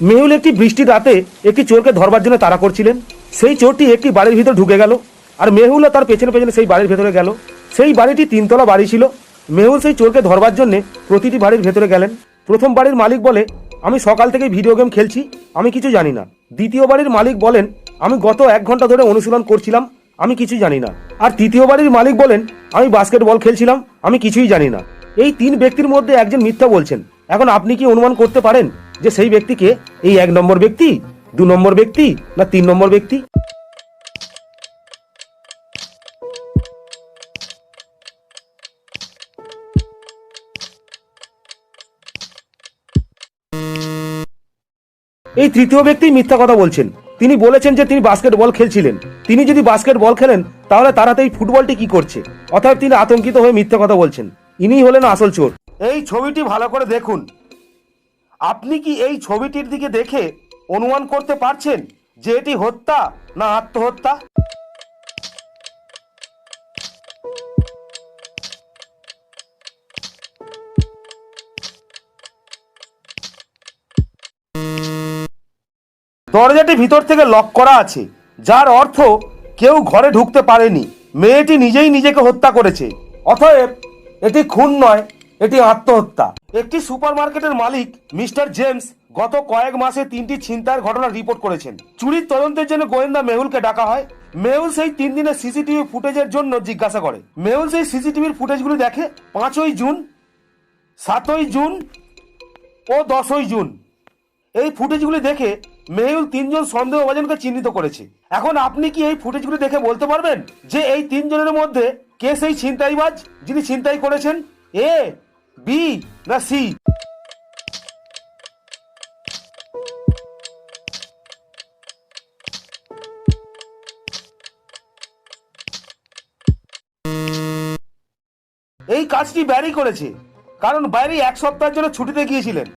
মেহুল একটি বৃষ্টির রাতে একটি চোরকে ধরবার জন্য তাড়া করছিলেন। সেই চোরটি একটি বাড়ির ভিতর ঢুকে গেল আর মেহুলও তার পেছনে পেছনে সেই বাড়ির ভেতরে গেল। সেই বাড়িটি তিনতলা বাড়ি ছিল। মেহুল সেই চোরকে ধরবার জন্য প্রতিটি বাড়ির ভেতরে গেলেন। প্রথম বাড়ির মালিক বলে, আমি সকাল থেকে ভিডিও গেম খেলছি, আমি কিছু জানি না। দ্বিতীয় বাড়ির মালিক বলেন, আমি গত এক ঘণ্টা ধরে অনুশীলন করছিলাম, আমি কিছু জানি না। আর তৃতীয় বাড়ির মালিক বলেন, আমি বাস্কেটবল খেলছিলাম, আমি কিছুই জানি না। এই তিন ব্যক্তির মধ্যে একজন মিথ্যা বলছেন। এখন আপনি কি অনুমান করতে পারেন যে সেই ব্যক্তিকে এই এক নম্বর ব্যক্তি, দু নম্বর ব্যক্তি না তিন নম্বর ব্যক্তি? এই তৃতীয় ব্যক্তি মিথ্যা কথা বলছেন। তিনি বলেছেন যে তিনি বাস্কেটবল খেলছিলেন। তিনি যদি বাস্কেটবল খেলেন, তাহলে তার হাতে এই ফুটবলটি কি করছে? অর্থাৎ তিনি আতঙ্কিত হয়ে মিথ্যা কথা বলছেন। ইনি হলেন আসল চোর। এই ছবিটি ভালো করে দেখুন। আপনি কি এই ছবিটির দিকে দেখে অনুমান করতে পারছেন যে এটি হত্যা না আত্মহত্যা? দরজাটি ভিতর থেকে লক করা আছে, যার অর্থ কেউ ঘরে ঢুকতে পারেনি। মেয়েটি নিজেই নিজেকে হত্যা করেছে। অতএব এটি খুন নয় এটি আত্মহত্যা। একটি সুপারমার্কেটের মালিক মিস্টার জেমস গত কয়েক মাসে তিনটি ছিনতাইয়ের ঘটনা রিপোর্ট করেছেন। চুরির তদন্তের জন্য গোয়েন্দা মেহুলকে ডাকা হয়। মেহুল সেই তিন দিনের সিসিটিভি ফুটেজের জন্য জিজ্ঞাসা করে। মেহুল সেই সিসিটিভির ফুটেজগুলি দেখে পাঁচই জুন, সাতই জুন ও দশই জুন এই ফুটেজগুলি দেখে মেহুল তিনজন সন্দেহভাজনকে চিহ্নিত করেছে। এখন আপনি কি এই ফুটেজগুলি দেখে বলতে পারবেন যে এই তিনজনের মধ্যে কে সেই ছিনতাইবাজ যিনি ছিনতাই করেছেন? এ বি না সি। এই কাজটি ব্যারি করেছে কারণ বাইরে এক সপ্তাহের জন্য ছুটিতে গিয়েছিলেন।